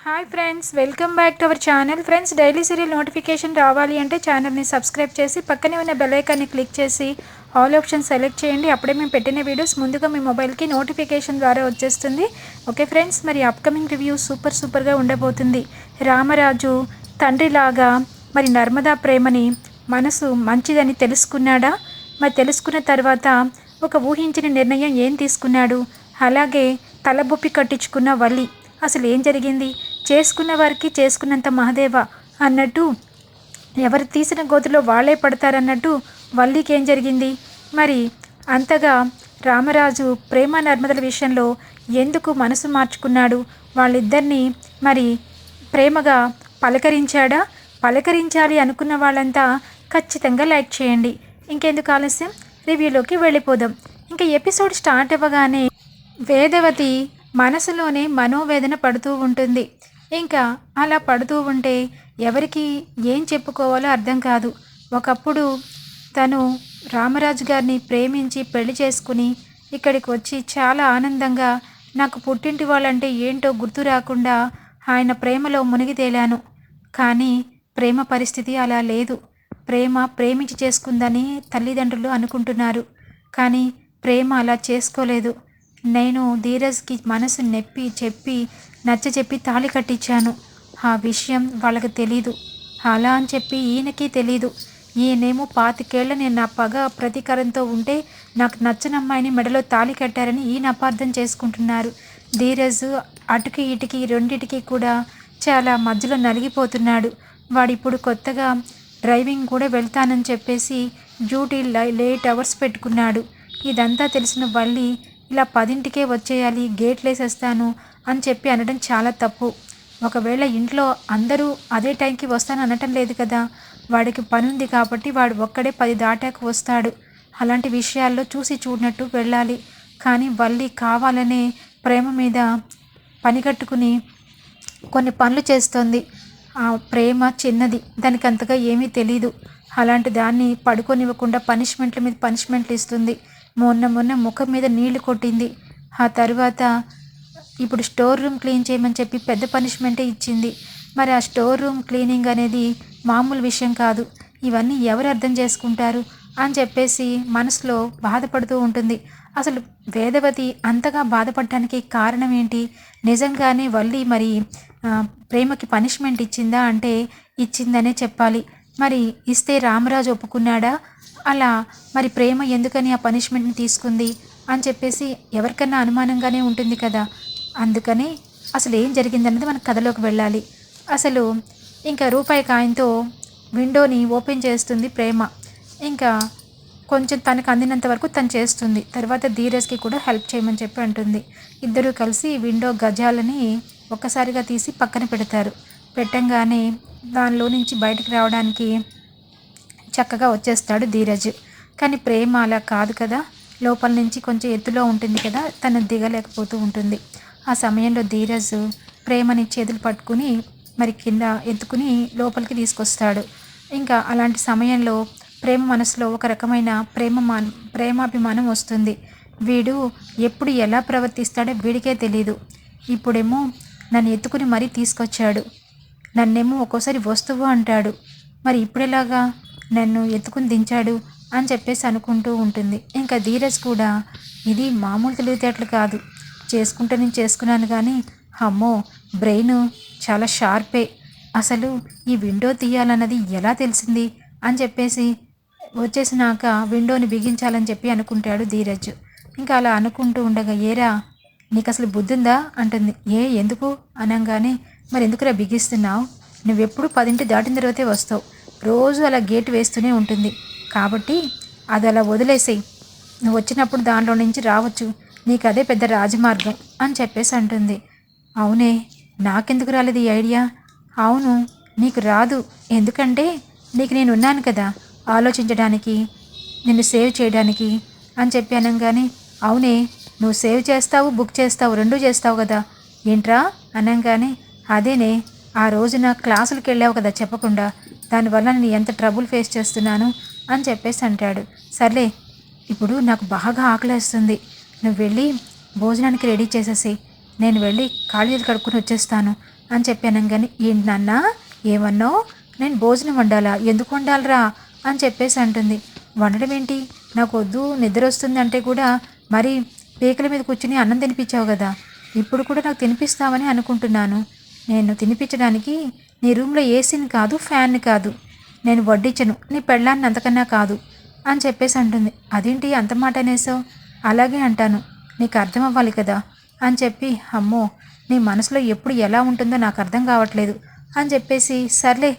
Hi friends welcome back to our channel friends daily serial notification రావాలి అంటే ఛానల్ని subscribe చేసి పక్కనే ఉన్న బెల్ఐకాన్ని క్లిక్ చేసి ఆల్ ఆప్షన్ సెలెక్ట్ చేయండి. అప్పుడే మేము పెట్టిన వీడియోస్ ముందుగా మీ మొబైల్కి నోటిఫికేషన్ ద్వారా వచ్చేస్తుంది. ఓకే ఫ్రెండ్స్ మరి అప్కమింగ్ రివ్యూ సూపర్ సూపర్గా ఉండబోతుంది. రామరాజు తండ్రిలాగా మరి నర్మదా ప్రేమని మనసు మంచిదని తెలుసుకున్నాడా? మరి తెలుసుకున్న తర్వాత ఒక ఊహించిన నిర్ణయం ఏం తీసుకున్నాడు? అలాగే తలబొప్పి కట్టించుకున్న వల్లి అసలు ఏం జరిగింది? చేసుకున్న వారికి చేసుకున్నంత మహదేవ అన్నట్టు ఎవరు తీసిన గోతిలో వాళ్ళే పడతారన్నట్టు వల్లికి ఏం జరిగింది? మరి అంతగా రామరాజు ప్రేమ నర్మదల విషయంలో ఎందుకు మనసు మార్చుకున్నాడు? వాళ్ళిద్దరినీ మరి ప్రేమగా పలకరించాడా? పలకరించాలి అనుకున్న వాళ్ళంతా ఖచ్చితంగా లైక్ చేయండి. ఇంకెందుకు ఆలస్యం? రివ్యూలోకి వెళ్ళిపోదాం. ఇంకా ఎపిసోడ్ స్టార్ట్ అవ్వగానే వేదవతి మనసులోనే మనోవేదన పడుతూ ఉంటుంది. ఇంకా అలా పడుతూ ఉంటే ఎవరికి ఏం చెప్పుకోవాలో అర్థం కాదు. ఒకప్పుడు తను రామరాజు గారిని ప్రేమించి పెళ్ళి చేసుకుని ఇక్కడికి వచ్చి చాలా ఆనందంగా నాకు పుట్టింటి వాళ్ళంటే ఏంటో గుర్తు రాకుండా ఆయన ప్రేమలో మునిగి తేలాను. కానీ ప్రేమ పరిస్థితి అలా లేదు. ప్రేమ ప్రేమించి చేసుకుందని తల్లిదండ్రులు అనుకుంటున్నారు. కానీ ప్రేమ అలా చేసుకోలేదు. నేను ధీరజ్కి మనసు నెప్పి చెప్పి నచ్చ చెప్పి తాళి కట్టించాను. ఆ విషయం వాళ్ళకి తెలీదు. అలా అని చెప్పి ఈయనకి తెలీదు. ఈయనేమో పాతికేళ్ళ నేను నా పగ ప్రతీకారంతో ఉంటే నాకు నచ్చని అమ్మాయిని మెడలో తాళి కట్టారని ఈయన అపార్థం చేసుకుంటున్నారు. ధీరజ్ అటుకి ఇటుకి రెండిటికి కూడా చాలా మధ్యలో నలిగిపోతున్నాడు. వాడు ఇప్పుడు కొత్తగా డ్రైవింగ్ కూడా వెళ్తానని చెప్పేసి డ్యూటీ లేట్ అవర్స్ పెట్టుకున్నాడు. ఇదంతా తెలిసిన వల్లి ఇలా పదింటికే వచ్చేయాలి గేట్లు వేసేస్తాను అని చెప్పి అనడం చాలా తప్పు. ఒకవేళ ఇంట్లో అందరూ అదే టైంకి వస్తాను అనటం లేదు కదా. వాడికి పని ఉంది కాబట్టి వాడు ఒక్కడే పది దాటాక వస్తాడు. అలాంటి విషయాల్లో చూసి చూడనట్టు వెళ్ళాలి. కానీ వల్లి కావాలనే ప్రేమ మీద పని కట్టుకుని కొన్ని పనులు చేస్తోంది. ఆ ప్రేమ చిన్నది దానికి అంతగా ఏమీ తెలీదు. అలాంటి దాన్ని పడుకోనివ్వకుండా పనిష్మెంట్ల మీద పనిష్మెంట్లు ఇస్తుంది. మొన్న మొన్న ముఖం మీద నీళ్ళు కొట్టింది. ఆ తర్వాత ఇప్పుడు స్టోర్ రూమ్ క్లీన్ చేయమని చెప్పి పెద్ద పనిష్మెంటే ఇచ్చింది. మరి ఆ స్టోర్ రూమ్ క్లీనింగ్ అనేది మామూలు విషయం కాదు. ఇవన్నీ ఎవరు అర్థం చేసుకుంటారు? అని చెప్పేసి మనసులో బాధపడుతూ ఉంటుంది. అసలు వేదవతి అంతగా బాధపడటానికి కారణం ఏంటి? నిజంగానే వల్లి మరి ప్రేమకి పనిష్మెంట్ ఇచ్చిందా అంటే ఇచ్చిందనే చెప్పాలి. మరి ఇస్తే రామరాజు ఒప్పుకున్నాడా? అలా మరి ప్రేమ ఎందుకని ఆ పనిష్మెంట్ని తీసుకుంది? అని చెప్పేసి ఎవరికన్నా అనుమానంగానే ఉంటుంది కదా. అందుకని అసలు ఏం జరిగిందన్నది మన కథలోకి వెళ్ళాలి. అసలు ఇంకా రూపాయి కాయంతో విండోని ఓపెన్ చేస్తుంది ప్రేమ. ఇంకా కొంచెం తనకు అందినంత వరకు తను చేస్తుంది. తర్వాత ధీరజ్కి కూడా హెల్ప్ చేయమని చెప్పి అంటుంది. ఇద్దరూ కలిసి విండో గజాలని ఒక్కసారిగా తీసి పక్కన పెడతారు. పెట్టంగానే దానిలో నుంచి బయటకు రావడానికి చక్కగా వచ్చేస్తాడు ధీరజ్. కానీ ప్రేమ అలా కాదు కదా. లోపల నుంచి కొంచెం ఎత్తులో ఉంటుంది కదా. తను దిగలేకపోతూ ఉంటుంది. ఆ సమయంలో ధీరజ్ ప్రేమని చేతులు పట్టుకుని మరి కింద ఎత్తుకుని లోపలికి తీసుకొస్తాడు. ఇంకా అలాంటి సమయంలో ప్రేమ మనసులో ఒక రకమైన ప్రేమ మాన్ ప్రేమాభిమానం వస్తుంది. వీడు ఎప్పుడు ఎలా ప్రవర్తిస్తాడో వీడికే తెలియదు ఇప్పుడేమో నన్ను ఎత్తుకుని మరీ తీసుకొచ్చాడు. నన్నేమో ఒక్కోసారి వస్తువు అంటాడు. మరి ఇప్పుడెలాగా? నన్ను ఎత్తుకుని దించాడు అని చెప్పేసి అనుకుంటూ ఉంటుంది. ఇంకా ధీరజ్ కూడా ఇది మామూలు తెలివితేటలు కాదు. చేసుకుంటే నేను చేసుకున్నాను కానీ అమ్మో బ్రెయిన్ చాలా షార్పే. అసలు ఈ విండో తీయాలన్నది ఎలా తెలిసింది? అని చెప్పేసి వచ్చేసినాక విండోని బిగించాలని చెప్పి అనుకుంటాడు ధీరజ్. ఇంకా అలా అనుకుంటూ ఉండగా ఏరా నీకు అసలు బుద్ధిందా? అంటుంది. ఏ ఎందుకు? అనగానే మరి ఎందుకురా బిగిస్తున్నావు? నువ్వెప్పుడు పదింటి దాటిన తర్వాతే వస్తావు. రోజు అలా గేట్ వేస్తూనే ఉంటుంది. కాబట్టి అది అలా వదిలేసేయి. నువ్వు వచ్చినప్పుడు దాంట్లో నుంచి రావచ్చు. నీకు అదే పెద్ద రాజమార్గం అని చెప్పేసి అంటుంది. అవునే నాకెందుకు రాలేదు ఈ ఐడియా? అవును నీకు రాదు. ఎందుకంటే నీకు నేను ఉన్నాను కదా ఆలోచించడానికి నిన్ను సేవ్ చేయడానికి అని చెప్పి అనగానే అవునే నువ్వు సేవ్ చేస్తావు బుక్ చేస్తావు రెండూ చేస్తావు కదా. ఏంట్రా? అనగానే అదేనే ఆ రోజున క్లాసులకు వెళ్ళావు కదా చెప్పకుండా. దానివల్ల నేను ఎంత ట్రబుల్ ఫేస్ చేస్తున్నాను అని చెప్పేసి అంటాడు. సర్లే ఇప్పుడు నాకు బాగా ఆకలేస్తుంది. నువ్వు వెళ్ళి భోజనానికి రెడీ చేసేసి నేను వెళ్ళి కాళీలు కడుక్కుని వచ్చేస్తాను అని చెప్పాను కానీ ఏంటి నాన్న ఏమన్నావు? నేను భోజనం వండాలా? ఎందుకు వండాలరా? అని చెప్పేసి అంటుంది. వండడం ఏంటి? నాకు వద్దు నిద్ర వస్తుంది అంటే కూడా మరి పీకల మీద కూర్చుని అన్నం తినిపించావు కదా. ఇప్పుడు కూడా నాకు తినిపిస్తామని అనుకుంటున్నాను. నేను తినిపించడానికి నీ రూమ్లో ఏసీని కాదు ఫ్యాన్ని కాదు. నేను వడ్డించను నీ పెళ్ళాన్ని అంతకన్నా కాదు అని చెప్పేసి అంటుంది. అదేంటి అంత మాట అనేసావు? అలాగే అంటాను. నీకు అర్థం అవ్వాలి కదా? అని చెప్పి అమ్మో నీ మనసులో ఎప్పుడు ఎలా ఉంటుందో నాకు అర్థం కావట్లేదు అని చెప్పేసి సర్లే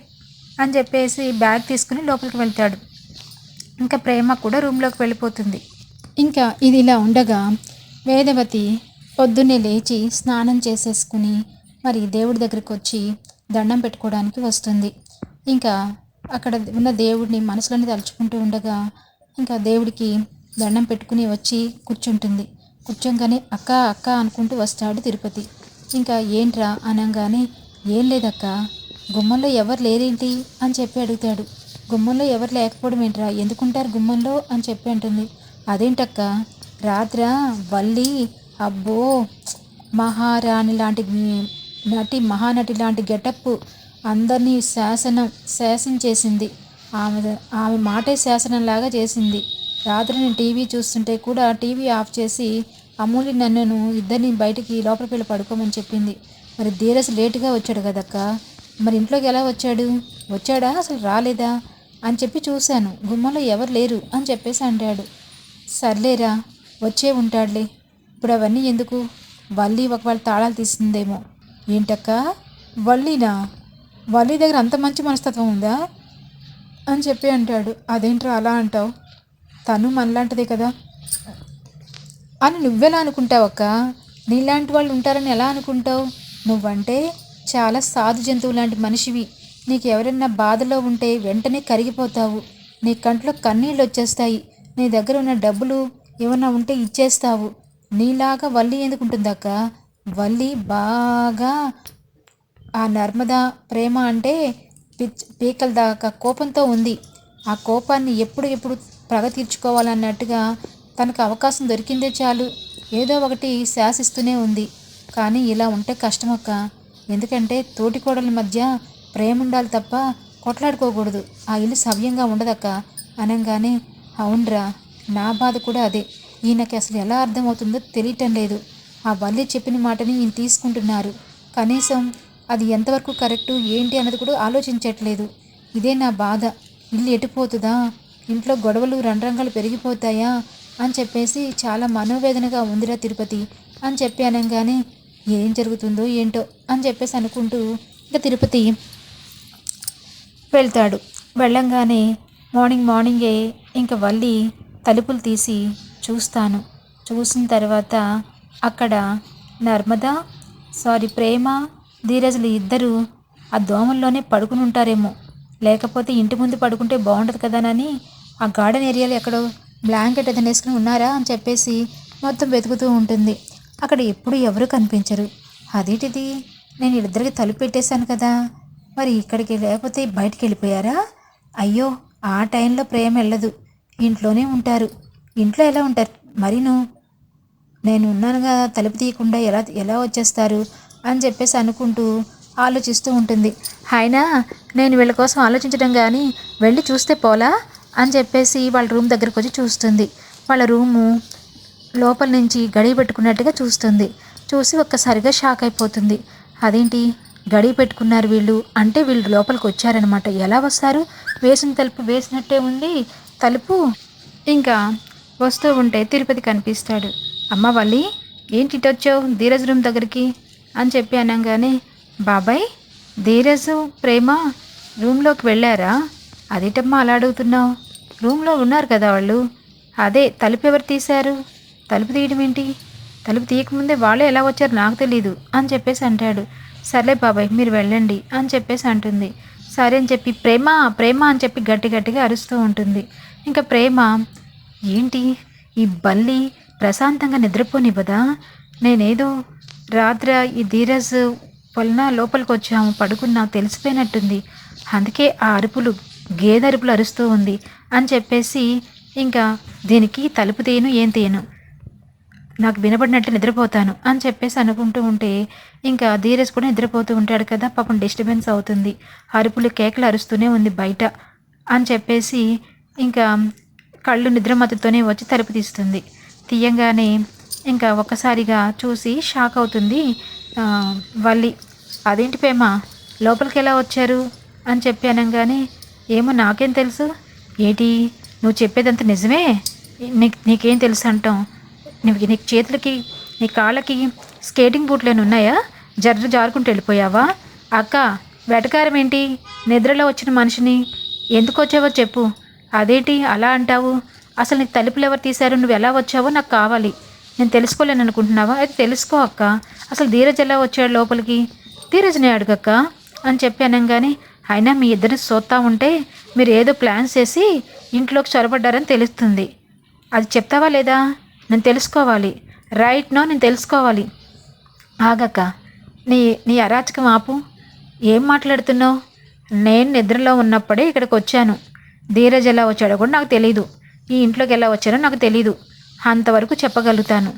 అని చెప్పేసి బ్యాగ్ తీసుకుని లోపలికి వెళ్తాడు. ఇంకా ప్రేమ కూడా రూమ్లోకి వెళ్ళిపోతుంది. ఇంకా ఇది ఇలా ఉండగా వేదవతి పొద్దున్నే లేచి స్నానం చేసేసుకుని మరి దేవుడి దగ్గరికి వచ్చి దండం పెట్టుకోవడానికి వస్తుంది. ఇంకా అక్కడ ఉన్న దేవుడిని మనసులోనే తలుచుకుంటూ ఉండగా ఇంకా దేవుడికి దండం పెట్టుకుని వచ్చి కూర్చుంటుంది. కూర్చోగానే అక్క అక్క అనుకుంటూ వస్తాడు తిరుపతి. ఇంకా ఏంట్రా అనగానే ఏం లేదక్క గుమ్మంలో ఎవరు లేరేంటి? అని చెప్పి అడుగుతాడు. గుమ్మంలో ఎవరు లేకపోవడం ఏంట్రా? ఎందుకుంటారు గుమ్మంలో? అని చెప్పి అంటుంది. అదేంటక్క రాత్ర వల్లి అబ్బో మహారాణి లాంటి నటి మహానటి లాంటి గెటప్ అందరినీ శాసనం శాసించేసింది. ఆమె ఆమె మాటే శాసనంలాగా చేసింది. రాత్రి నేను టీవీ చూస్తుంటే కూడా టీవీ ఆఫ్ చేసి అమూల్య నన్ను ఇద్దరిని బయటికి లోపలికి వెళ్ళి పడుకోమని చెప్పింది. మరి ధీరస్ లేటుగా వచ్చాడు కదక్క? మరి ఇంట్లోకి ఎలా వచ్చాడు? వచ్చాడా? అసలు రాలేదా? అని చెప్పి చూశాను. గుమ్మంలో ఎవరు లేరు అని చెప్పేసి అంటాడు. సర్లేరా వచ్చే ఉంటాడులే. ఇప్పుడు అవన్నీ ఎందుకు? వల్లి ఒకవేళ తాళాలు తీసిందేమో ఏంటక్క? వల్లీనా? వల్లి దగ్గర అంత మంచి మనస్తత్వం ఉందా? అని చెప్పి అంటాడు. అదేంట్రా అలా అంటావు? తను మనలాంటిదే కదా. అని నువ్వెలా అనుకుంటావు అక్క నీలాంటి వాళ్ళు ఉంటారని ఎలా అనుకుంటావు? నువ్వంటే చాలా సాధు జంతువు లాంటి మనిషివి. నీకు ఎవరైనా బాధలో ఉంటే వెంటనే కరిగిపోతావు. నీ కంట్లో కన్నీళ్ళు వచ్చేస్తాయి. నీ దగ్గర ఉన్న డబ్బులు ఏమన్నా ఉంటే ఇచ్చేస్తావు. నీలాగా వల్లి ఎందుకుంటుందక్క? వల్లి బాగా ఆ నర్మద ప్రేమ అంటే పిచ్ పీకల దాకా కోపంతో ఉంది. ఆ కోపాన్ని ఎప్పుడు ఎప్పుడు ప్రగ తీర్చుకోవాలన్నట్టుగా తనకు అవకాశం దొరికిందే చాలు. ఏదో ఒకటి శాసిస్తూనే ఉంది. కానీ ఇలా ఉంటే కష్టమక్క. ఎందుకంటే తోటికోడల మధ్య ప్రేమ ఉండాలి తప్ప కొట్లాడుకోకూడదు. ఆ ఇల్లు సవ్యంగా ఉండదక్క. అనగానే అవునరా నా బాధ కూడా అదే. ఈయనకి అసలు ఎలా అర్థమవుతుందో తెలియటం లేదు. ఆ వల్లి చెప్పిన మాటని ఈయన తీసుకుంటున్నారు. కనీసం అది ఎంతవరకు కరెక్టు ఏంటి అన్నది కూడా ఆలోచించట్లేదు. ఇదే నా బాధ. ఇల్లు ఎటుపోతుందా ఇంట్లో గొడవలు రణరంగాలు పెరిగిపోతాయా? అని చెప్పేసి చాలా మనోవేదనగా ఉందిరా తిరుపతి. అని చెప్పి అనగానే ఏం జరుగుతుందో ఏంటో అని చెప్పేసి అనుకుంటూ ఇంకా తిరుపతి వెళ్తాడు. వెళ్ళంగానే మార్నింగ్ మార్నింగే ఇంకా వల్లి తలుపులు తీసి చూస్తాను. చూసిన తర్వాత అక్కడ నర్మద సారీ ప్రేమ ధీరజులు ఇద్దరు ఆ దోమల్లోనే పడుకుని ఉంటారేమో. లేకపోతే ఇంటి ముందు పడుకుంటే బాగుంటుంది కదానని ఆ గార్డెన్ ఏరియాలో ఎక్కడో బ్లాంకెట్ ఏదైనా వేసుకుని ఉన్నారా అని చెప్పేసి మొత్తం వెతుకుతూ ఉంటుంది. అక్కడ ఎప్పుడు ఎవరు కనిపించరు. అదేంటిది? నేను ఇద్దరికి తలుపు పెట్టేశాను కదా. మరి ఇక్కడికి లేకపోతే బయటికి వెళ్ళిపోయారా? అయ్యో ఆ టైంలో ప్రేమ వెళ్ళదు. ఇంట్లోనే ఉంటారు. ఇంట్లో ఎలా ఉంటారు? మరీను నేను ఉన్నానుగా తలుపు తీయకుండా ఎలా ఎలా వచ్చేస్తారు? అని చెప్పేసి అనుకుంటూ ఆలోచిస్తూ ఉంటుంది. అయినా నేను వీళ్ళ కోసం ఆలోచించడం కానీ వెళ్ళి చూస్తే పోలా? అని చెప్పేసి వాళ్ళ రూమ్ దగ్గరకు వచ్చి చూస్తుంది. వాళ్ళ రూము లోపల నుంచి గడి పెట్టుకున్నట్టుగా చూస్తుంది. చూసి ఒక్కసారిగా షాక్ అయిపోతుంది. అదేంటి? గడి పెట్టుకున్నారు వీళ్ళు అంటే వీళ్ళు లోపలికి వచ్చారనమాట ఎలా వస్తారు? వేసిన తలుపు వేసినట్టే ఉంది. తలుపు ఇంకా వస్తూ ఉంటే తిరుపతి కనిపిస్తాడు. అమ్మ వల్లి ఏంటి ఇటు వచ్చావు? ధీరజ్ రూమ్ దగ్గరికి అని చెప్పి అనగానే బాబాయ్ ధీరజ్ ప్రేమ రూమ్లోకి వెళ్ళారా? అదేటమ్మా అలా అడుగుతున్నావు? రూమ్లో ఉన్నారు కదా వాళ్ళు. అదే తలుపు ఎవరు తీశారు? తలుపు తీయడం ఏంటి? తలుపు తీయకముందే వాళ్ళు ఎలా వచ్చారు నాకు తెలీదు అని చెప్పేసి అంటాడు. సర్లే బాబాయ్ మీరు వెళ్ళండి అని చెప్పేసి అంటుంది. సరే అని చెప్పి ప్రేమ ప్రేమ అని చెప్పి గట్టి గట్టిగా అరుస్తూ ఉంటుంది. ఇంకా ప్రేమ ఏంటి? ఈ బల్లి ప్రశాంతంగా నిద్రపోనివ్వదా? నేనేదో రాత్ర ఈ ధీరజ్ వలన లోపలికి వచ్చాము పడుకున్నా తెలిసిపోయినట్టుంది. అందుకే ఆ అరుపులు గేదె అరుపులు అరుస్తూ ఉంది అని చెప్పేసి ఇంకా దీనికి తలుపు తీయను ఏం తీయను. నాకు వినబడినట్టు నిద్రపోతాను అని చెప్పేసి అనుకుంటూ ఉంటే ఇంకా ధీరజ్ కూడా నిద్రపోతూ ఉంటాడు కదా పాపం డిస్టర్బెన్స్ అవుతుంది. అరుపులు కేకలు అరుస్తూనే ఉంది బయట అని చెప్పేసి ఇంకా కళ్ళు నిద్రమత్తుతోనే వచ్చి తలుపు తీస్తుంది. తీయంగానే ఇంకా ఒక్కసారిగా చూసి షాక్ అవుతుంది. వల్లి అదేంటి ప్రేమ? లోపలికి ఎలా వచ్చారు? అని చెప్పి అనగానే ఏమో నాకేం తెలుసు. ఏంటి? నువ్వు చెప్పేదంత నిజమే? నీకు నీకేం తెలుసు అంటాం? నీకు నీకు చేతులకి నీ కాళ్ళకి స్కేటింగ్ బూట్లేని ఉన్నాయా? జర్ర జారుకుంటూ వెళ్ళిపోయావా? అక్క వెటకారం ఏంటి? నిద్రలో వచ్చిన మనిషిని ఎందుకు వచ్చావో చెప్పు. అదేంటి అలా అంటావు? అసలు నీకు తలుపులు ఎవరు తీశారు? నువ్వు ఎలా వచ్చావో నాకు కావాలి. నేను తెలుసుకోలేను అనుకుంటున్నావా? అయితే తెలుసుకో అక్క. అసలు ధీరజ్ ఎలా వచ్చాడు లోపలికి? ధీరజ్ని అడుగక్క అని చెప్పి అనగానే అయినా మీ ఇద్దరిని చూస్తా ఉంటే మీరు ఏదో ప్లాన్స్ చేసి ఇంట్లోకి చొరబడ్డారని తెలుస్తుంది. అది చెప్తావా లేదా? నేను తెలుసుకోవాలి. రైట్ నో నేను తెలుసుకోవాలి. ఆగక్క. నీ నీ అరాచకం ఆపు. ఏం మాట్లాడుతున్నావు? నేను నిద్రలో ఉన్నప్పుడే ఇక్కడికి వచ్చాను. ధీరజ్ ఎలా వచ్చాడో కూడా నాకు తెలీదు. ఈ ఇంట్లోకి ఎలా వచ్చానో నాకు తెలీదు. అంతవరకు చెప్పగలుగుతాను.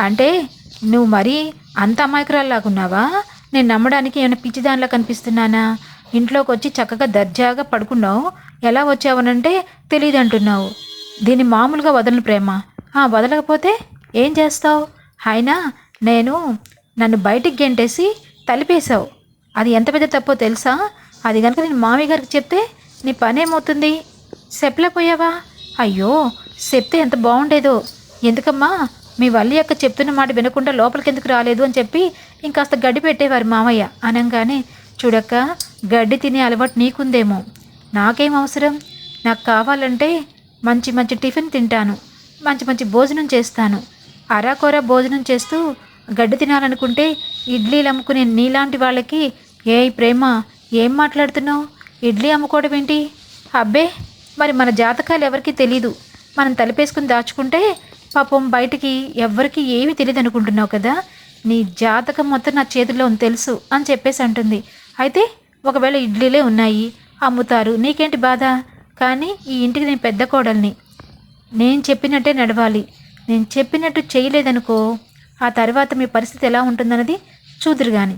అంటే నువ్వు మరీ అంత అమాయకురాల్లాగున్నావా? నేను నమ్మడానికి ఏమైనా పిచ్చిదానిలా కనిపిస్తున్నానా? ఇంట్లోకి వచ్చి చక్కగా దర్జాగా పడుకున్నావు. ఎలా వచ్చావనంటే తెలియదు అంటున్నావు దీన్ని మామూలుగా వదలను ప్రేమ. ఆ, వదలకపోతే ఏం చేస్తావు? అయినా నేను నన్ను బయటికి గెంటేసి తలిపేశావు. అది ఎంత పెద్ద తప్పో తెలుసా? అది కనుక నేను మామయ్య గారికి చెప్తే నీ పనేమవుతుంది? చెప్పలేకపోయావా అయ్యో చెప్తే ఎంత బాగుండేదో. ఎందుకమ్మా? మీ వల్లి యొక్క చెప్తున్న మాట వినకుండా లోపలికి ఎందుకు రాలేదు అని చెప్పి ఇంకాస్త గడ్డి పెట్టేవారు మామయ్య. అనగానే చూడక్క గడ్డి తినే అలవాటు నీకుందేమో. నాకేం అవసరం? నాకు కావాలంటే మంచి మంచి టిఫిన్ తింటాను. మంచి మంచి భోజనం చేస్తాను. అరాకొర భోజనం చేస్తూ గడ్డి తినాలనుకుంటే ఇడ్లీలు అమ్ముకునే నీలాంటి వాళ్ళకి ఏ ప్రేమ ఏం మాట్లాడుతున్నావు? ఇడ్లీ అమ్ముకోవడం ఏంటి అబ్బే! మరి మన జాతకాలు ఎవరికీ తెలీదు. మనం తలపేసుకుని దాచుకుంటే పాపం బయటికి ఎవ్వరికి ఏమీ తెలియదు అనుకుంటున్నావు కదా? నీ జాతకం మొత్తం నా చేతిలో ఉంది తెలుసు అని చెప్పేసి అంటుంది. అయితే ఒకవేళ ఇడ్లీలే ఉన్నాయి అమ్ముతారు నీకేంటి బాధ? కానీ ఈ ఇంటికి నేను పెద్ద కోడల్ని. నేను చెప్పినట్టే నడవాలి. నేను చెప్పినట్టు చేయలేదనుకో ఆ తర్వాత మీ పరిస్థితి ఎలా ఉంటుందన్నది చూదురు కానీ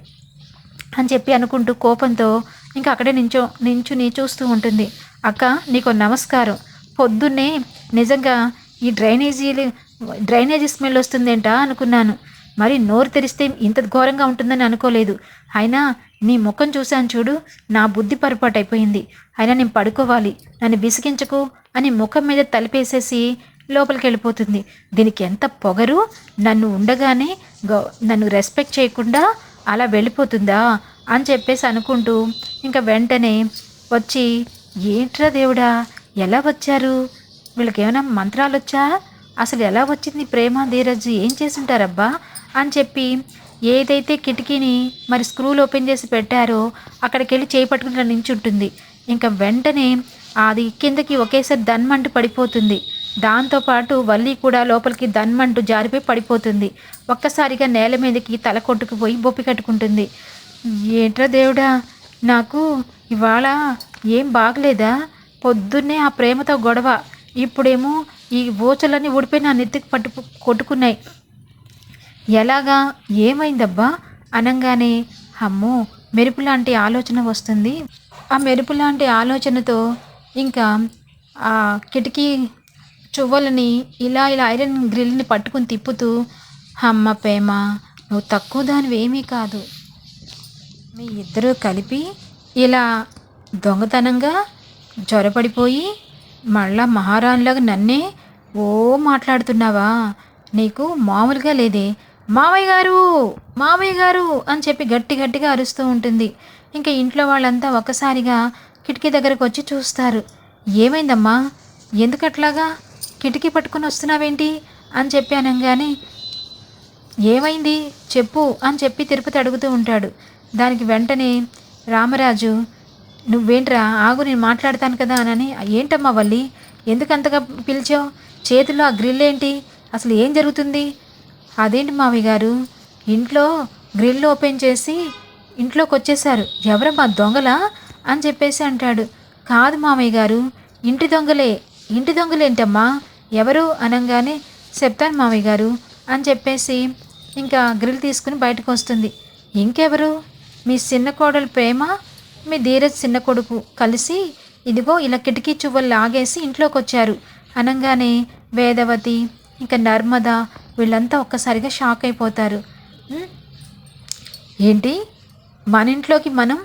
అని చెప్పి అనుకుంటూ కోపంతో ఇంకా అక్కడే నించో నించుని చూస్తూ ఉంటుంది. అక్క నీకు నమస్కారం. పొద్దున్నే నిజంగా ఈ డ్రైనేజీలు డ్రైనేజీ స్మెల్ వస్తుందేంటా అనుకున్నాను. మరి నోరు తెరిస్తే ఇంత ఘోరంగా ఉంటుందని అనుకోలేదు. అయినా నీ ముఖం చూశాను చూడు నా బుద్ధి పొరపాటు అయిపోయింది అయినా నేను పడుకోవాలి. నన్ను విసిగించకు అని ముఖం మీద తలిపేసేసి లోపలికి వెళ్ళిపోతుంది దీనికి ఎంత పొగరు? నన్ను ఉండగానే నన్ను రెస్పెక్ట్ చేయకుండా అలా వెళ్ళిపోతుందా అని చెప్పేసి అనుకుంటూ ఇంకా వెంటనే వచ్చి ఏంట్రా దేవుడా? ఎలా వచ్చారు? వీళ్ళకి ఏమైనా మంత్రాలు వచ్చా అసలు ఎలా వచ్చింది ప్రేమ ధీరజ్? ఏం చేసుంటారబ్బా అని చెప్పి ఏదైతే కిటికీని మరి స్క్రూలు ఓపెన్ చేసి పెట్టారో అక్కడికి వెళ్ళి చేయి నించుంటుంది. ఇంకా వెంటనే అది కిందకి ఒకేసారి దన్మంటూ పడిపోతుంది. దాంతోపాటు వల్లి కూడా లోపలికి ధన్మంటు జారిపోయి పడిపోతుంది. ఒక్కసారిగా నేల మీదకి తల కొట్టుకుపోయి బొప్పి కట్టుకుంటుంది. ఏంట్రా దేవుడా? నాకు ఇవాళ ఏం బాగలేదా? పొద్దున్నే ఆ ప్రేమతో గొడవ. ఇప్పుడేమో ఈ ఊచలన్నీ ఊడిపోయి నా నెత్తికి పట్టు కొట్టుకున్నాయి. ఎలాగా? ఏమైందబ్బా? అనంగానే అమ్మో మెరుపు లాంటి ఆలోచన వస్తుంది. ఆ మెరుపు లాంటి ఆలోచనతో ఇంకా ఆ కిటికీ చువ్వలని ఇలా ఇలా ఐరన్ గ్రిల్ని పట్టుకుని తిప్పుతూ అమ్మ ప్రేమ నువ్వు తక్కువ దానివి ఏమీ కాదు. మీ ఇద్దరూ కలిపి ఇలా దొంగతనంగా జ్వరపడిపోయి మళ్ళా మహారాణిలాగా నన్నే ఓ మాట్లాడుతున్నావా? నీకు మామూలుగా లేదే. మామయ్య గారు! మామయ్య గారు! అని చెప్పి గట్టి గట్టిగా అరుస్తూ ఉంటుంది. ఇంకా ఇంట్లో వాళ్ళంతా ఒక్కసారిగా కిటికీ దగ్గరకు వచ్చి చూస్తారు. ఏమైందమ్మా? ఎందుకట్లాగా? కిటికీ పట్టుకుని వస్తున్నావేంటి? అని చెప్పి అనగానే ఏమైంది? చెప్పు అని చెప్పి తిరుపతి అడుగుతూ ఉంటాడు. దానికి వెంటనే రామరాజు నువ్వేంట్రా? ఆగు నేను మాట్లాడతాను కదా అని ఏంటమ్మా వల్లి? ఎందుకంతగా పిలిచావు? చేతిలో ఆ గ్రిల్ ఏంటి? అసలు ఏం జరుగుతుంది? అదేంటి మావి గారు? ఇంట్లో గ్రిల్ ఓపెన్ చేసి ఇంట్లోకి వచ్చేసారు ఎవరమ్మా దొంగలా? అని చెప్పేసి అంటాడు. కాదు మామయ్య గారు ఇంటి దొంగలే. ఇంటి దొంగలేంటమ్మా? ఎవరు? అనగానే చెప్తాను మామయ్య గారు అని చెప్పేసి ఇంకా గ్రిల్ తీసుకుని బయటకు వస్తుంది ఇంకెవరు? మీ చిన్న కోడలు ప్రేమ? మీ ధీరజ్ చిన్న కొడుకు కలిసి ఇదిగో ఇలా కిటికీ చువ్వలు లాగేసి ఇంట్లోకి వచ్చారు అనగానే వేదవతి ఇంకా నర్మద వీళ్ళంతా ఒక్కసారిగా షాక్ అయిపోతారు. ఏంటి? మన ఇంట్లోకి మనం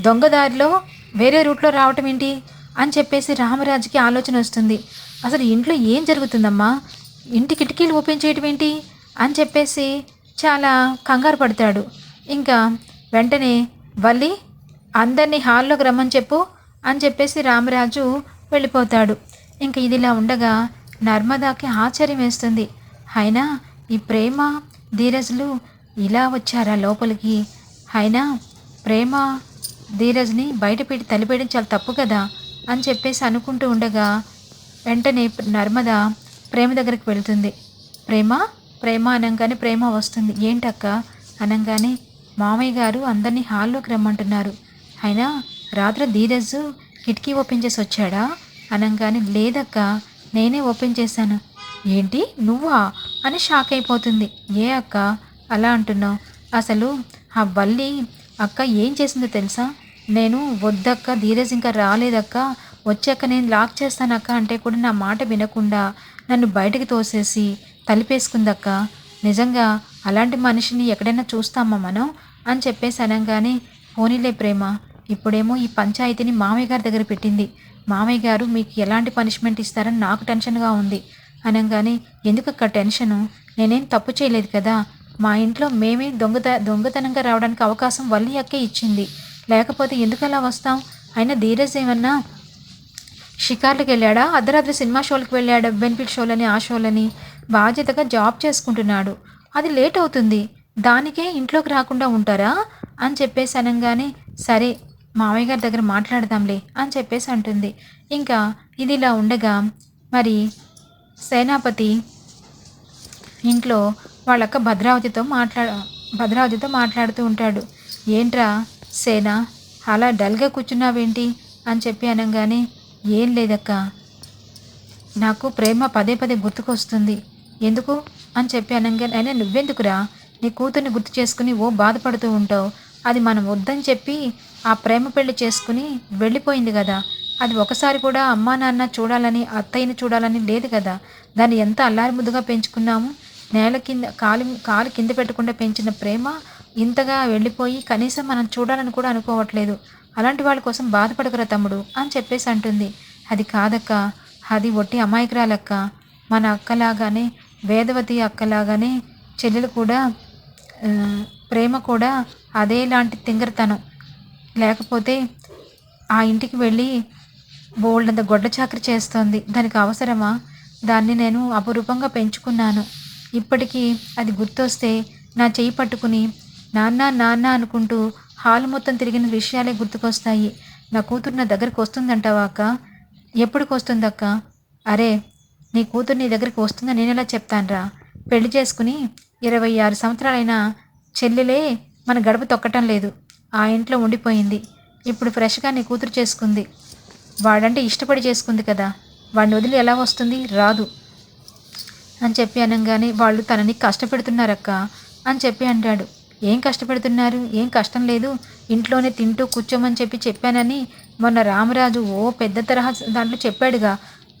దొంగదారిలో వేరే రూట్లో రావటం ఏంటి? అని చెప్పేసి రామరాజుకి ఆలోచన వస్తుంది. అసలు ఇంట్లో ఏం జరుగుతుందమ్మా? ఇంటి కిటికీలు ఓపెన్ చేయటం ఏంటి? అని చెప్పేసి చాలా కంగారు పడతాడు. ఇంకా వెంటనే వల్లి అందరినీ హాల్లోకి రమ్మని చెప్పు అని చెప్పేసి రామరాజు వెళ్ళిపోతాడు. ఇంక ఇదిలా ఉండగా నర్మదాకి ఆశ్చర్యం వేస్తుంది. అయినా ఈ ప్రేమ ధీరజ్లు ఇలా వచ్చారా లోపలికి? అయినా ప్రేమ ధీరజ్ని బయట పెట్టి తలిపేయడం చాలా తప్పు కదా అని చెప్పేసి అనుకుంటూ ఉండగా వెంటనే నర్మద ప్రేమ దగ్గరికి వెళ్తుంది. ప్రేమ? ప్రేమ అనగానే ప్రేమ వస్తుంది. ఏంటక్క? అనగానే మామయ్య గారు అందరినీ హాల్లోకి రమ్మంటున్నారు. అయినా రాత్రి ధీరజ్ కిటికీ ఓపెన్ చేసి వచ్చాడా? అనగానే లేదక్క నేనే ఓపెన్ చేశాను. ఏంటి? నువ్వా? అని షాక్ అయిపోతుంది. ఏ అక్క? అలా అంటున్నావు. అసలు ఆ బల్లి అక్క ఏం చేసిందో తెలుసా? నేను వద్దక్క ధీరజ్ ఇంకా రాలేదక్క. వచ్చాక నేను లాక్ చేస్తానక్క అంటే కూడా నా మాట వినకుండా నన్ను బయటకు తోసేసి తలిపేసుకుందక్క. నిజంగా అలాంటి మనిషిని ఎక్కడైనా చూస్తామా మనం? అని చెప్పేసి అనగానే పోనీలే ప్రేమ ఇప్పుడేమో ఈ పంచాయతీని మామయ్య గారి దగ్గర పెట్టింది. మామయ్య గారు మీకు ఎలాంటి పనిష్మెంట్ ఇస్తారని నాకు టెన్షన్గా ఉంది. అనగానే అక్కడ టెన్షను? నేనేం తప్పు చేయలేదు కదా? మా ఇంట్లో మేమే దొంగత దొంగతనంగా రావడానికి అవకాశం వల్లి అక్కే ఇచ్చింది. లేకపోతే ఎందుకు అలా వస్తాం? అయినా ధీరజ్ ఏమన్నా షికార్లకు వెళ్ళాడా? అర్ధరాత్రి సినిమా షోలకు వెళ్ళాడా? బెనిఫిట్ షోలని ఆ షోలని? బాధ్యతగా జాబ్ చేసుకుంటున్నాడు. అది లేట్ అవుతుంది. దానికే ఇంట్లోకి రాకుండా ఉంటారా? అని చెప్పేసి అనగానే సరే మావయ్య గారి దగ్గర మాట్లాడదాంలే అని చెప్పేసి అంటుంది. ఇంకా ఇది ఇలా ఉండగా మరి సేనాపతి ఇంట్లో వాళ్ళక్క భద్రావతితో మాట్లా భద్రావతితో మాట్లాడుతూ ఉంటాడు. ఏంట్రా సేన అలా డల్గా కూర్చున్నావేంటి? అని చెప్పి అనగానే ఏం లేదక్క. నాకు ప్రేమ పదే పదే గుర్తుకొస్తుంది. ఎందుకు? అని చెప్పి అనగానే అయినా నువ్వెందుకురా? నీ కూతుర్ని గుర్తు చేసుకుని ఓ బాధపడుతూ ఉంటావు. అది మనం వద్దని చెప్పి ఆ ప్రేమ పెళ్ళి చేసుకుని వెళ్ళిపోయింది కదా. అది ఒకసారి కూడా అమ్మా నాన్న చూడాలని అత్తయ్యని చూడాలని లేదు కదా. దాన్ని ఎంత అల్లారి ముద్దుగా పెంచుకున్నాము. నేల కింద కాలు కాలు కింద పెట్టకుండా పెంచిన ప్రేమ ఇంతగా వెళ్ళిపోయి కనీసం మనం చూడాలని కూడా అనుకోవట్లేదు. అలాంటి వాళ్ళ కోసం బాధపడకురా తమ్ముడు అని చెప్పేసి అంటుంది. అది కాదక్క అది ఒట్టి అమాయకురాలక్క. మన అక్కలాగానే వేదవతి అక్కలాగానే చెల్లెలు కూడా ప్రేమ కూడా అదేలాంటి తింగరతనం. లేకపోతే ఆ ఇంటికి వెళ్ళి బోల్డంత గొడ్డ చాకరి చేస్తోంది. దానికి అవసరమా? దాన్ని నేను అపురూపంగా పెంచుకున్నాను. ఇప్పటికీ అది గుర్తొస్తే నా చేయి పట్టుకుని నాన్న నాన్న అనుకుంటూ హాల్ మొత్తం తిరిగిన విషయాలే గుర్తుకొస్తాయి. నా కూతురు నా దగ్గరికి వస్తుందంటావా అక్క? ఎప్పటికి వస్తుందక్క? అరే నీ కూతురు నీ దగ్గరికి వస్తుందని నేను ఎలా చెప్తానురా? పెళ్ళి చేసుకుని ఇరవై ఆరు సంవత్సరాలైన చెల్లెలే మన గడప తొక్కటం లేదు. ఆ ఇంట్లో ఉండిపోయింది. ఇప్పుడు ఫ్రెష్గా నీ కూతురు చేసుకుంది. వాడంటే ఇష్టపడి చేసుకుంది కదా. వాడిని వదిలి ఎలా వస్తుంది? రాదు. అని చెప్పి అనగానే వాళ్ళు తనని కష్టపెడుతున్నారక్క అని చెప్పి అంటాడు. ఏం కష్టపెడుతున్నారు? ఏం కష్టం లేదు. ఇంట్లోనే తింటూ కూర్చోమని చెప్పి చెప్పానని మొన్న రామరాజు ఓ పెద్ద తరహా దాంట్లో చెప్పాడుగా.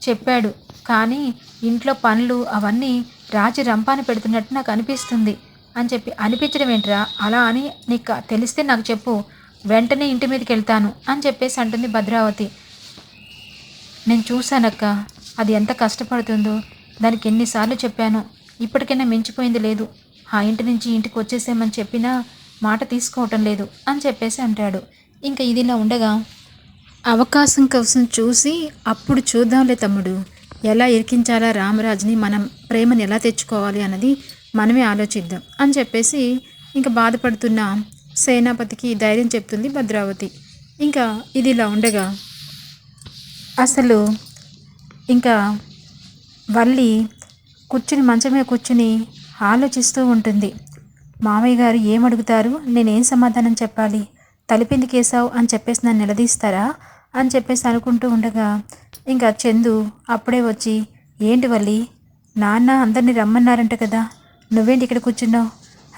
చెప్పాడు. కానీ ఇంట్లో పనులు అవన్నీ రాజు రంపాన పెడుతున్నట్టు నాకు అనిపిస్తుంది. అని చెప్పి అనిపించడం ఏంట్రా? అలా అని నీకు తెలిస్తే నాకు చెప్పు. వెంటనే ఇంటి మీదకి వెళ్తాను అని చెప్పేసి అంటుంది భద్రావతి. నేను చూశానక్క అది ఎంత కష్టపడుతుందో. దానికి ఎన్నిసార్లు చెప్పాను. ఇప్పటికైనా మించిపోయింది లేదు. ఆ ఇంటి నుంచి ఇంటికి వచ్చేసేమని చెప్పినా మాట తీసుకోవటం లేదు అని చెప్పేసి అంటాడు. ఇంకా ఇదిలా ఉండగా అవకాశం కోసం చూసి అప్పుడు చూద్దాంలే తమ్ముడు. ఎలా ఇరికించాలా రామరాజుని? మనం ప్రేమను ఎలా తెచ్చుకోవాలి అన్నది మనమే ఆలోచిద్దాం అని చెప్పేసి ఇంకా బాధపడుతున్న సేనాపతికి ధైర్యం చెప్తుంది భద్రావతి. ఇంకా ఇది ఇలా ఉండగా అసలు ఇంకా వల్లి కూర్చుని మంచం మీద కూర్చుని ఆలోచిస్తూ ఉంటుంది. మామయ్య గారు ఏమడుగుతారు? నేనేం సమాధానం చెప్పాలి? తలిపింది కేసావు అని చెప్పేసి నన్ను నిలదీస్తారా? అని చెప్పేసి అనుకుంటూ ఉండగా ఇంకా చందు అప్పుడే వచ్చి ఏంటి వల్లి? నాన్న అందరినీ రమ్మన్నారంట కదా? నువ్వేంటి ఇక్కడ కూర్చున్నావు?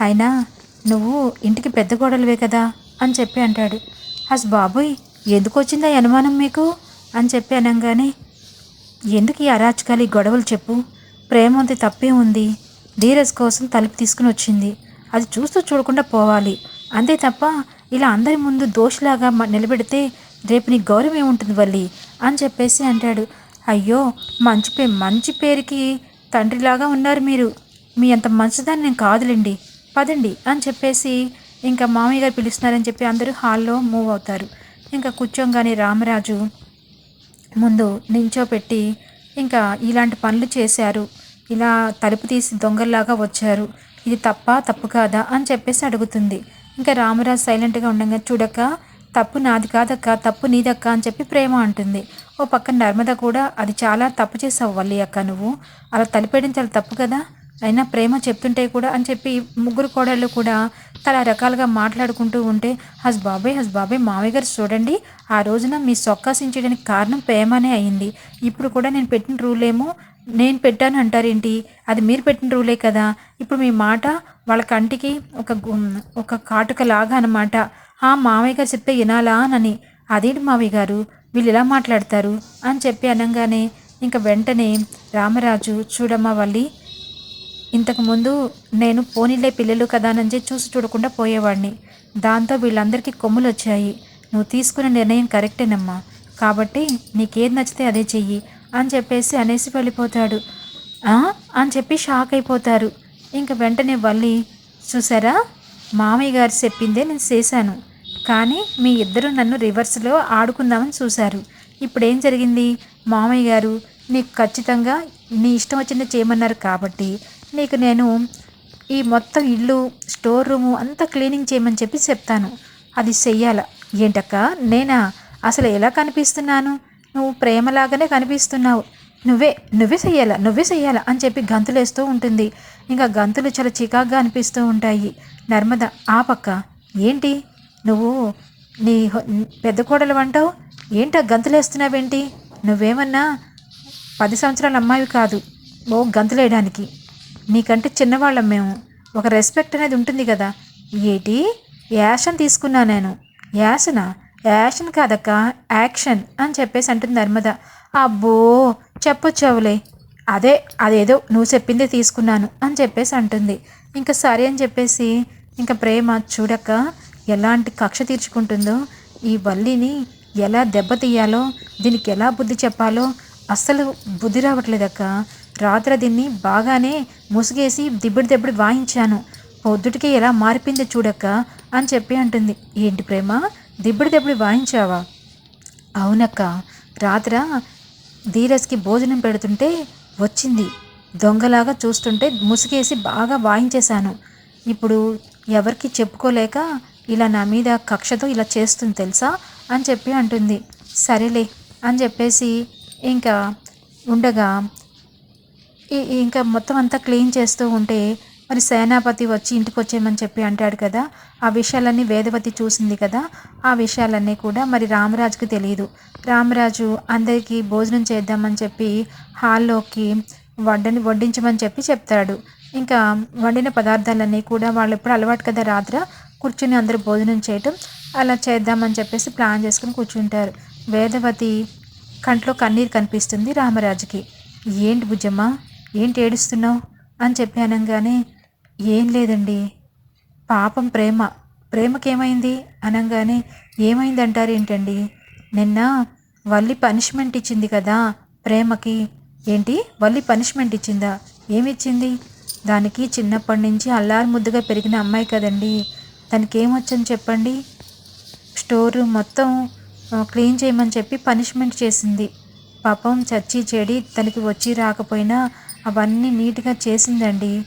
అయినా నువ్వు ఇంటికి పెద్ద కోడలివే కదా అని చెప్పి అంటాడు. అస్ బాబోయ్ ఎందుకు వచ్చిందా అనుమానం మీకు? అని చెప్పి అనగానే ఎందుకు ఈ అరాచకాలు ఈ గొడవలు చెప్పు? ప్రేమ ఉంది తప్పే ఉంది. ధీరజ్ కోసం తలుపు తీసుకుని వచ్చింది. అది చూస్తూ చూడకుండా పోవాలి. అంతే తప్ప ఇలా అందరి ముందు దోషలాగా నిలబెడితే రేపు నీ గౌరవం ఏముంటుంది వల్లి? అని చెప్పేసి అంటాడు. అయ్యో మంచి పే మంచి పేరుకి తండ్రిలాగా ఉన్నారు మీరు. మీ అంత మంచిదాన్ని నేను కాదులేండి. పదండి అని చెప్పేసి ఇంకా మామయ్య గారు పిలుస్తున్నారని చెప్పి అందరూ హాల్లో మూవ్ అవుతారు. ఇంకా కూర్చోంగానే రామరాజు ముందు నించోపెట్టి ఇంకా ఇలాంటి పనులు చేశారు. ఇలా తలుపు తీసి దొంగల్లాగా వచ్చారు. ఇది తప్ప తప్పు కాదా అని చెప్పేసి అడుగుతుంది. ఇంకా రామరాజు సైలెంట్గా ఉండగా చూడక తప్పు నాది కాదక్క తప్పు నీదక్క అని చెప్పి ప్రేమ అంటుంది. ఓ పక్కన నర్మద కూడా అది చాలా తప్పు చేసావు వల్లి అక్క నువ్వు. అలా తలిపేయడం చాలా తప్పు కదా? అయినా ప్రేమ చెప్తుంటే కూడా అని చెప్పి ముగ్గురు కోడళ్ళు కూడా చాలా రకాలుగా మాట్లాడుకుంటూ ఉంటే హస్ బాబాయ్ హస్ బాబాయ్ మావయ్య గారు చూడండి ఆ రోజున మీ సొక్కాసించడానికి కారణం ప్రేమనే అయింది. ఇప్పుడు కూడా నేను పెట్టిన రూల్ ఏమో నేను పెట్టాను అంటారేంటి అది మీరు పెట్టిన రూలే కదా. ఇప్పుడు మీ మాట వాళ్ళ కంటికి ఒక ఒక కాటుక లాగా అనమాట ఆ మామయ్య గారు చెప్తే వినాలా అని అదేంటి మావయ్య గారు? వీళ్ళు ఇలా మాట్లాడతారు? అని చెప్పి అనగానే ఇంకా వెంటనే రామరాజు చూడమ్మా వల్లి ఇంతకుముందు నేను పోనీలే పిల్లలు కదా అని చూసి చూడకుండా పోయేవాడిని. దాంతో వీళ్ళందరికీ కొమ్ములు వచ్చాయి నువ్వు తీసుకున్న నిర్ణయం కరెక్టేనమ్మా. కాబట్టి నీకేది నచ్చితే అదే చెయ్యి అని చెప్పేసి అనేసి వెళ్ళిపోతాడు. అని చెప్పి షాక్ అయిపోతారు. ఇంక వెంటనే వల్లి చూసారా? మామయ్య గారు చెప్పిందే నేను చేశాను. కానీ మీ ఇద్దరు నన్ను రివర్స్లో ఆడుకుందామని చూశారు. ఇప్పుడు ఏం జరిగింది? మామయ్య గారు నీకు ఖచ్చితంగా నీ ఇష్టం వచ్చిన చేయమన్నారు కాబట్టి నీకు నేను ఈ మొత్తం ఇల్లు స్టోర్ రూము అంతా క్లీనింగ్ చేయమని చెప్పి చెప్తాను. అది చెయ్యాల. ఏంటక్క? నేనా? అసలు ఎలా కనిపిస్తున్నాను? నువ్వు ప్రేమలాగానే కనిపిస్తున్నావు. నువ్వే నువ్వే చెయ్యాలా నువ్వే చెయ్యాలా అని చెప్పి గంతులేస్తూ ఉంటుంది. ఇంకా గంతులు చాలా చికాగ్గా అనిపిస్తూ ఉంటాయి. నర్మద ఆ పక్క. ఏంటి? నువ్వు నీ పెద్ద కోడలు అంటావు ఏంటా గంతులేస్తున్నావేంటి? నువ్వేమన్నా పది సంవత్సరాల అమ్మాయి కాదు. ఓ గంతులేయడానికి. నీకంటే చిన్నవాళ్ళం మేము. ఒక రెస్పెక్ట్ అనేది ఉంటుంది కదా. ఏటి? యాషన్ తీసుకున్నా నేను. యాసనా యాషన్ కాదక్క. యాక్షన్ అని చెప్పేసి అంటుంది నర్మద. అబ్బో! చెప్పొచ్చావులే. అదే అదేదో నువ్వు చెప్పిందే తీసుకున్నాను అని చెప్పేసి అంటుంది. ఇంకా సరే అని చెప్పేసి ఇంకా ప్రేమ చూడక ఎలాంటి కక్ష తీర్చుకుంటుందో ఈ వల్లిని ఎలా దెబ్బతీయాలో దీనికి ఎలా బుద్ధి చెప్పాలో అస్సలు బుద్ధి రావట్లేదక్క. రాత్రి దీన్ని బాగానే ముసుగేసి దిబ్బడి దెబ్బడి వాయించాను. పొద్దుటికి ఎలా మారిపోయిందో చూడక్క అని చెప్పి అంటుంది. ఏంటి ప్రేమ దిబ్బడి దెబ్బడి వాయించావా? అవునక్క రాత్ర ధీరజ్కి భోజనం పెడుతుంటే వచ్చింది. దొంగలాగా చూస్తుంటే ముసుగేసి బాగా వాయించేశాను. ఇప్పుడు ఎవరికి చెప్పుకోలేక ఇలా నా మీద కక్షతో ఇలా చేస్తుంది తెలుసా అని చెప్పి అంటుంది. సరేలే అని చెప్పేసి ఇంకా ఉండగా ఇంకా మొత్తం అంతా క్లీన్ చేస్తూ ఉంటే మరి సేనాపతి వచ్చి ఇంటికి వచ్చేయమని చెప్పి అంటాడు కదా ఆ విషయాలన్నీ వేదవతి చూసింది కదా ఆ విషయాలన్నీ కూడా మరి రామరాజుకి తెలియదు రామరాజు అందరికీ భోజనం చేద్దామని చెప్పి హాల్లోకి వడ్డని వడ్డించమని చెప్పి చెప్తాడు. ఇంకా వండిన పదార్థాలన్నీ కూడా వాళ్ళు ఎప్పుడు అలవాటు కదా రాత్ర కూర్చుని అందరూ భోజనం చేయటం అలా చేద్దామని చెప్పేసి ప్లాన్ చేసుకుని కూర్చుంటారు. వేదవతి కంట్లో కన్నీరు కనిపిస్తుంది రామరాజుకి. ఏంటి భుజమ్మ? ఏంటి ఏడుస్తున్నావు? అని చెప్పి అనగానే ఏం లేదండి. పాపం ప్రేమ. ప్రేమకేమైంది? అనగానే ఏమైందంటారు ఏంటండి? నిన్న వల్లి పనిష్మెంట్ ఇచ్చింది కదా ప్రేమకి. ఏంటి? వల్లి పనిష్మెంట్ ఇచ్చిందా? ఏమిచ్చింది? దానికి చిన్నప్పటి నుంచి అల్లారు ముద్దుగా పెరిగిన అమ్మాయి కదండి. దానికి ఏమొచ్చని చెప్పండి? స్టోర్ రూమ్ మొత్తం క్లీన్ చేయమని చెప్పి పనిష్మెంట్ చేసింది. పాపం చచ్చి చెడి తనకి వచ్చి రాకపోయినా అవన్నీ నీట్గా చేసిందండి.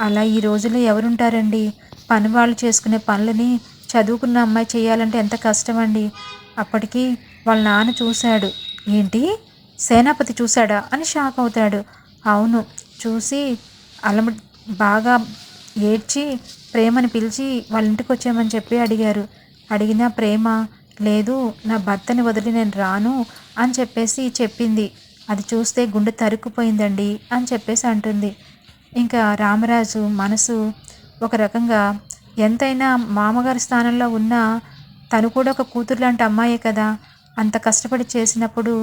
అలా ఈ రోజుల్లో ఎవరుంటారండి? పని వాళ్ళు చేసుకునే పనులని చదువుకున్న అమ్మాయి చేయాలంటే ఎంత కష్టం అండి అప్పటికి వాళ్ళ నాన్న చూశాడు. ఏంటి? సేనాపతి చూశాడా? అని షాక్ అవుతాడు. అవును. చూసి అలమ బాగా ఏడ్చి ప్రేమని పిలిచి వాళ్ళ ఇంటికి వచ్చామని చెప్పి అడిగారు. అడిగినా ప్రేమ లేదు. నా భర్తని వదిలి నేను రాను అని చెప్పేసి చెప్పింది. అది చూస్తే గుండె తరుక్కుపోయిందండి అని చెప్పేసి అంటుంది. ఇంకా రామరాజు మనసు ఒక రకంగా ఎంతైనా మామగారి స్థానంలో ఉన్నా తను కూడా ఒక కూతురు లాంటి అమ్మాయే కదా. అంత కష్టపడి చేసినప్పుడు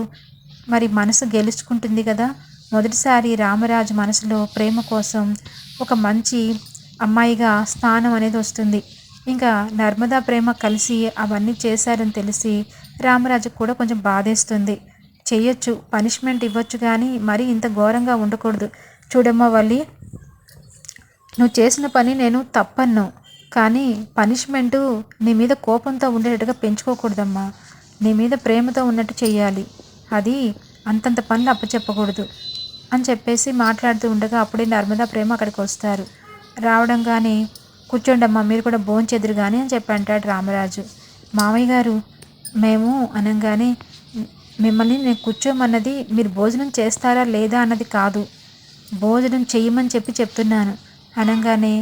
మరి మనసు గెలుచుకుంటుంది కదా. మొదటిసారి రామరాజు మనసులో ప్రేమ కోసం ఒక మంచి అమ్మాయిగా స్థానం అనేది వస్తుంది. ఇంకా నర్మదా ప్రేమ కలిసి అవన్నీ చేశారని తెలిసి రామరాజుకు కూడా కొంచెం బాధేస్తుంది. చెయ్యొచ్చు పనిష్మెంట్ ఇవ్వచ్చు కానీ మరీ ఇంత ఘోరంగా ఉండకూడదు. చూడమ్మా వల్లి నువ్వు చేసిన పని నేను తప్పన్ను కానీ పనిష్మెంటు నీ మీద కోపంతో ఉండేటట్టుగా పెంచుకోకూడదమ్మా. నీ మీద ప్రేమతో ఉన్నట్టు చేయాలి అది అంతంత పనులు అప్పచెప్పకూడదు అని చెప్పేసి మాట్లాడుతూ ఉండగా అప్పుడే నర్మదా ప్రేమ అక్కడికి వస్తారు. రావడం కానీ కూర్చోండమ్మా మీరు కూడా భోంచెదురు కానీ అని చెప్పి అంటాడు రామరాజు. మామయ్య గారు మేము అనగానే మిమ్మల్ని నేను కూర్చోమన్నది మీరు భోజనం చేస్తారా లేదా అన్నది కాదు. భోజనం చేయమని చెప్పి చెప్తున్నాను. అనగానే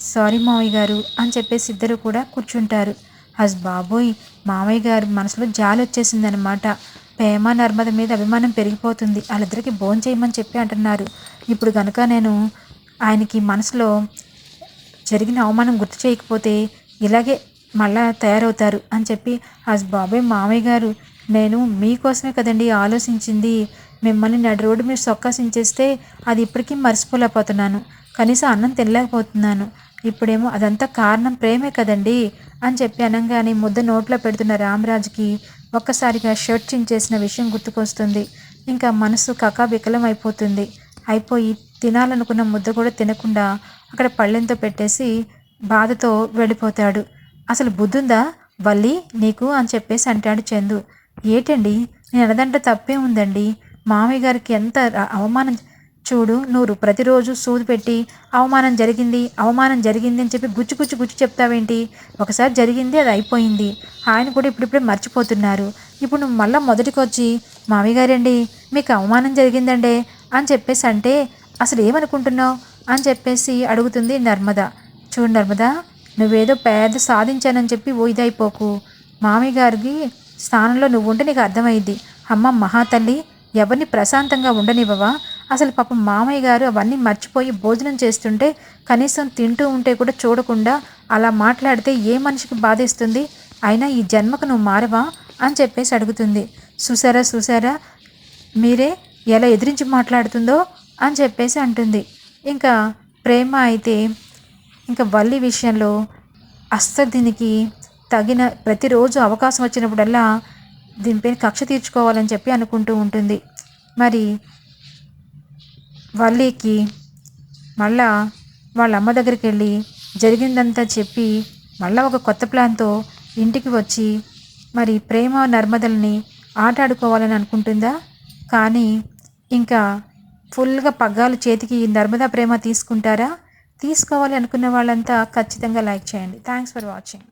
సారీ మావయ్య గారు అని చెప్పేసి ఇద్దరు కూడా కూర్చుంటారు. హస్ బాబోయ్ మామయ్య గారు మనసులో జాలి వచ్చేసిందనమాట ప్రేమ నర్మద మీద అభిమానం పెరిగిపోతుంది. వాళ్ళిద్దరికి భోజనం చేయమని చెప్పి అంటున్నారు. ఇప్పుడు కనుక నేను ఆయనకి మనసులో జరిగిన అవమానం గుర్తు చేయకపోతే ఇలాగే మళ్ళా తయారవుతారు అని చెప్పి అస్ బాబాయ్ మామయ్య గారు నేను మీకోసమే కదండి ఆలోచించింది. మిమ్మల్ని నడి రోడ్డు మీద సొక్కసించేస్తే అది ఇప్పటికీ మర్చిపోలేకపోతున్నాను. కనీసం అన్నం తినలేకపోతున్నాను. ఇప్పుడేమో అదంతా కారణం ప్రేమే కదండి అని చెప్పి అనగానే ముద్ద నోట్లో పెడుతున్న రామరాజుకి ఒక్కసారిగా షర్ట్ చించేసిన విషయం గుర్తుకొస్తుంది. ఇంకా మనసు కకాబికలం అయిపోతుంది. అయిపోయి తినాలనుకున్న ముద్ద కూడా తినకుండా అక్కడ పళ్ళెంతో పెట్టేసి బాధతో వెళ్ళిపోతాడు. అసలు బుద్ధుందా? వల్లి నీకు అని చెప్పేసి అంటాడు చందు. ఏటండి? నేను అనదంటే తప్పే ఉందండి. మామయ్య గారికి ఎంత అవమానం చూడు నువ్వు ప్రతిరోజు సూది పెట్టి అవమానం జరిగింది అవమానం జరిగింది అని చెప్పి గుచ్చి గుచ్చి గుచ్చి చెప్తావేంటి? ఒకసారి జరిగింది అది అయిపోయింది. ఆయన కూడా ఇప్పుడిప్పుడే మర్చిపోతున్నారు. ఇప్పుడు నువ్వు మళ్ళీ మొదటికి వచ్చి మామయ్య గారండి మీకు అవమానం జరిగిందండే అని చెప్పేసి అంటే అసలు ఏమనుకుంటున్నావు? అని చెప్పేసి అడుగుతుంది నర్మద. చూడు నర్మద నువ్వేదో పేద సాధించానని చెప్పి ఓ ఇదైపోకు. మామయ్య గారికి స్థానంలో నువ్వుంటే నీకు అర్థమైంది. అమ్మ మహాతల్లి ఎవరిని ప్రశాంతంగా ఉండనివ్వవా? అసలు పాపం మామయ్య గారు అవన్నీ మర్చిపోయి భోజనం చేస్తుంటే కనీసం తింటూ ఉంటే కూడా చూడకుండా అలా మాట్లాడితే ఏ మనిషికి బాధేస్తుంది? అయినా ఈ జన్మకు నువ్వు మారవా? అని చెప్పేసి అడుగుతుంది. చూసారా చూసారా మీరే ఎలా ఎదిరించి మాట్లాడుతుందో? అని చెప్పేసి అంటుంది. ఇంకా ప్రేమ అయితే ఇంకా వల్లి విషయంలో అస్సలు దీనికి తగిన ప్రతిరోజు అవకాశం వచ్చినప్పుడల్లా దీనిపైన కక్ష తీర్చుకోవాలని చెప్పి అనుకుంటూ ఉంటుంది. మరి వల్లీకి మళ్ళా వాళ్ళ అమ్మ దగ్గరికి వెళ్ళి జరిగిందంతా చెప్పి మళ్ళా ఒక కొత్త ప్లాన్తో ఇంటికి వచ్చి మరి ప్రేమ నర్మదల్ని ఆటాడుకోవాలని అనుకుంటుందా? కానీ ఇంకా ఫుల్గా పగ్గాలు చేతికి నర్మదా ప్రేమ తీసుకుంటారా? తీసుకోవాలి అనుకున్న వాళ్ళంతా ఖచ్చితంగా లైక్ చేయండి. Thanks for watching.